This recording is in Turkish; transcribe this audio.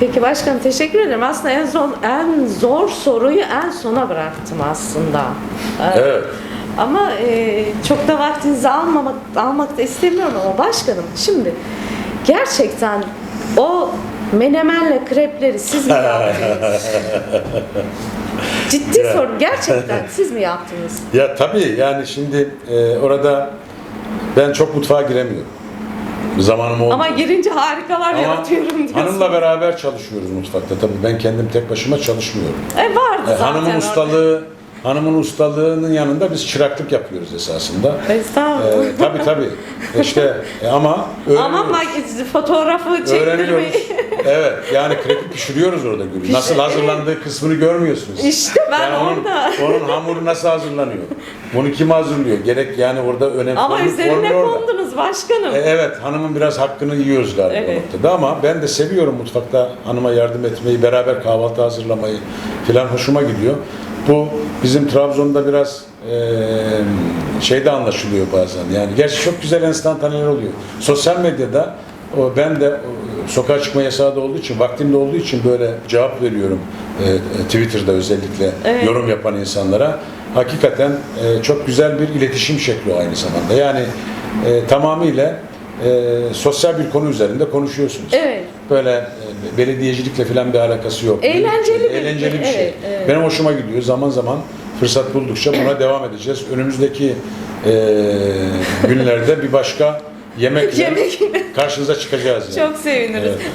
Peki başkanım teşekkür ederim. Aslında en zor, en zor soruyu en sona bıraktım aslında. Evet. Ama e, çok da vaktinizi almamak, almak da istemiyorum ama başkanım şimdi gerçekten o menemenle krepleri siz mi yaptınız? Ciddi Ya. soru gerçekten siz mi yaptınız? Ya tabii yani şimdi e, orada ben çok mutfağa giremiyorum. Zamanım olmuyor. Ama girince harikalar Ama yaratıyorum diyorsun. hanımla beraber çalışıyoruz mutfakta tabii. Ben kendim tek başıma çalışmıyorum. E vardı E, zaten hanımın orada. ustalığı hanımın ustalığının yanında biz çıraklık yapıyoruz esasında. Estağfurullah. E, tabii tabii. İşte e, ama öğreniyoruz. Ama bak fotoğrafı çektirmeyi. Evet yani krepi pişiriyoruz orada Gül. Nasıl hazırlandığı kısmını görmüyorsunuz. İşte ben Yani onun, orada. onun hamuru nasıl hazırlanıyor? Bunu kim hazırlıyor? Gerek yani orada önemli. Ama onun üzerine formu orada. kondunuz başkanım. E, evet hanımın biraz hakkını yiyoruz galiba Evet. noktada ama ben de seviyorum mutfakta hanıma yardım etmeyi, beraber kahvaltı hazırlamayı filan hoşuma gidiyor. Bu bizim Trabzon'da biraz e, şeyde anlaşılıyor bazen. Yani gerçi çok güzel enstantaneler oluyor. Sosyal medyada o, ben de sokağa çıkma yasağı da olduğu için, vaktim de olduğu için böyle cevap veriyorum e, e, Twitter'da özellikle Evet. yorum yapan insanlara. Hakikaten e, çok güzel bir iletişim şekli aynı zamanda. Yani e, tamamıyla e, sosyal bir konu üzerinde konuşuyorsunuz. Evet. Böyle e, belediyecilikle falan bir alakası yok. Eğlenceli bir- eğlenceli bir şey. evet, evet. Benim hoşuma gidiyor. Zaman zaman fırsat buldukça buna devam edeceğiz. Önümüzdeki e, günlerde bir başka yemekle Yemek. karşınıza çıkacağız. Yani. Çok seviniriz. Evet.